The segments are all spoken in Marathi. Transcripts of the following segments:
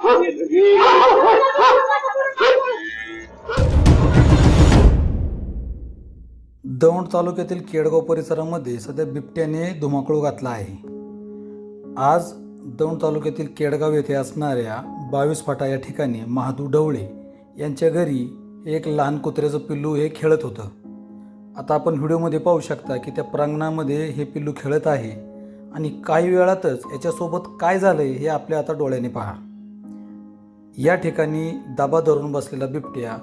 दौंड तालुक्यातील केडगाव परिसरामध्ये सध्या बिबट्याने धुमाकूळ घातला आहे. आज दौंड तालुक्यातील केडगाव येथे असणाऱ्या बावीस फाटा या ठिकाणी महादू ढवळे यांच्या घरी एक लहान कुत्र्याचं पिल्लू हे खेळत होतं. आता आपण व्हिडिओमध्ये पाहू शकता की त्या प्रांगणामध्ये हे पिल्लू खेळत आहे आणि काही वेळातच याच्यासोबत काय झालंय हे आपल्या आता डोळ्याने पहा. या ठिकाणी दाबा धरून बसलेला बिबट्या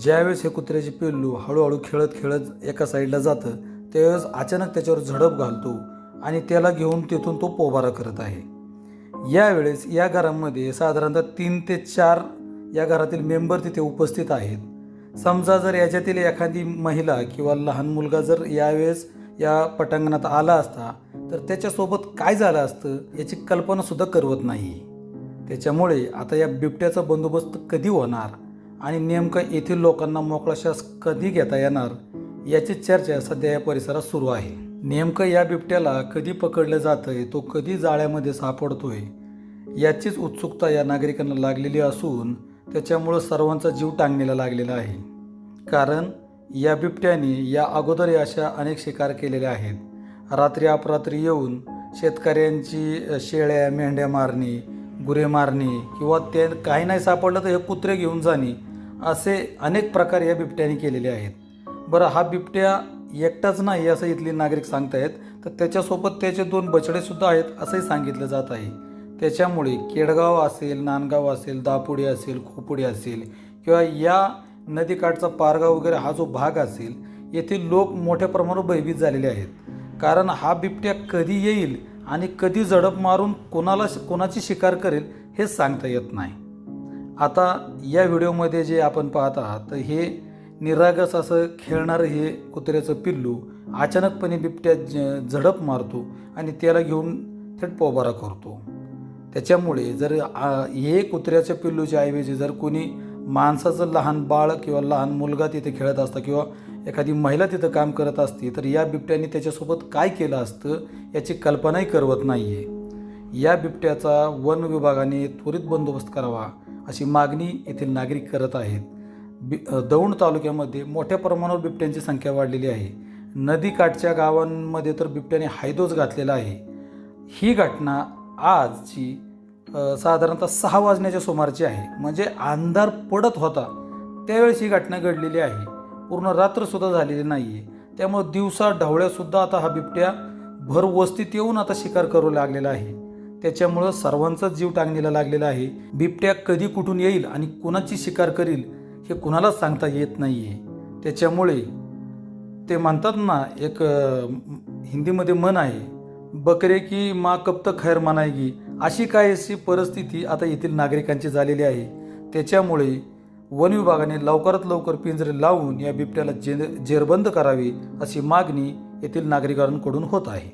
ज्यावेळेस हे कुत्र्याचे पिल्लू हळूहळू खेळत खेळत एका साईडला जातं त्यावेळेस अचानक त्याच्यावर झडप घालतो आणि त्याला घेऊन तिथून तो पोबारा करत आहे. यावेळेस या घरामध्ये साधारणतः तीन ते चार या घरातील मेंबर तिथे उपस्थित आहेत. समजा जर याच्यातील एखादी महिला किंवा लहान मुलगा जर यावेळेस या पटांगणात आला असता तर त्याच्यासोबत काय झालं असतं याची कल्पनासुद्धा करवत नाही. त्याच्यामुळे आता या बिबट्याचा बंदोबस्त कधी होणार आणि नेमकं येथील लोकांना मोकळा श्वास कधी घेता येणार याची चर्चा सध्या या परिसरात सुरू आहे. नेमकं या बिबट्याला कधी पकडलं जातंय तो कधी जाळ्यामध्ये सापडतोय याचीच उत्सुकता या नागरिकांना लागलेली असून त्याच्यामुळं सर्वांचा जीव टांगणीला लागलेला आहे. कारण या बिबट्याने या अगोदर अशा अनेक शिकार केलेल्या आहेत. रात्री अपरात्री येऊन शेतकऱ्यांची शेळ्या मेंढ्या मारणे गुरे मारणे किंवा ते काही नाही सापडलं तर हे कुत्रे घेऊन जाणे असे अनेक प्रकार या बिबट्याने केलेले आहेत. बरं हा बिबट्या एकटाच नाही असं इथले नागरिक सांगतायत तर त्याच्यासोबत त्याचे दोन बछडेसुद्धा आहेत असंही सांगितलं जात आहे. त्याच्यामुळे केडगाव असेल नांदगाव असेल दापुडी असेल खोपुडी असेल किंवा या नदीकाठचा पारगाव वगैरे हा जो भाग असेल येथील लोक मोठ्या प्रमाणावर भयभीत झालेले आहेत. कारण हा बिबट्या कधी येईल आणि कधी झडप मारून कोणाला कोणाची शिकार करेल हे सांगता येत नाही. आता या व्हिडिओमध्ये जे आपण पाहत आहात तर हे निरागस असं खेळणारं हे कुत्र्याचं पिल्लू अचानकपणे बिबट्या ज- झडप मारतो आणि त्याला घेऊन थेट पोबारा करतो. त्याच्यामुळे जर हे कुत्र्याच्या पिल्लूच्या ऐवजी जर कोणी माणसाचं लहान बाळ किंवा लहान मुलगा तिथे खेळत असता किंवा एखादी महिला तिथं काम करत असती तर या बिबट्याने त्याच्यासोबत काय केलं असतं याची कल्पनाही करवत नाही आहे या बिबट्याचा वन विभागाने त्वरित बंदोबस्त करावा अशी मागणी येथील नागरिक करत आहेत. बि दौंड तालुक्यामध्ये मोठ्या प्रमाणावर बिबट्यांची संख्या वाढलेली आहे. नदीकाठच्या गावांमध्ये तर बिबट्याने हायदोज घातलेला आहे. ही घटना आजची साधारणतः सहा वाजण्याच्या सुमारची आहे. म्हणजे अंधार पडत होता. त्यावेळेस ही घटना घडलेली आहे. पूर्ण रात्रसुद्धा झालेली नाही आहे त्यामुळं दिवसा ढवळ्यासुद्धा आता हा बिबट्या भर वस्तीत येऊन आता शिकार करू लागलेला आहे. त्याच्यामुळं सर्वांचाच जीव टांगणीला लागलेला आहे. बिबट्या कधी कुठून येईल आणि कुणाची शिकार करील हे कुणालाच सांगता येत नाही आहे त्याच्यामुळे ते म्हणतात ना एक हिंदीमध्ये मन आहे बकरे की मा कब तक खैर मानायगी अशी काहीशी परिस्थिती आता येथील नागरिकांची झालेली आहे. त्याच्यामुळे वन विभागाने लवकरात लवकर पिंजरे लावून या बिबट्याला जे जेरबंद करावी अशी मागणी येथील नागरिकांकडून होत आहे.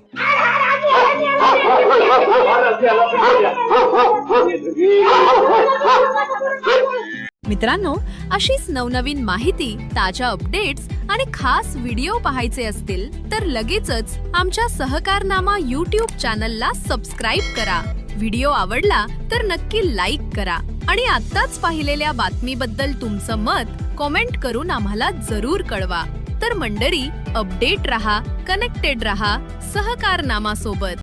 मित्रांनो अशीच नवनवीन माहिती ताज्या अपडेट्स आणि खास व्हिडिओ पाहायचे असतील तर लगेचच आमच्या सहकारनामा यूट्यूब चॅनलला सबस्क्राईब करा. व्हिडिओ आवडला तर नक्की लाईक करा आणि आत्ताच पाहिलेल्या बातमीबद्दल तुमचं मत कॉमेंट करून आम्हाला जरूर कळवा. तर मंडळी अपडेट रहा कनेक्टेड रहा सहकारनामा सोबत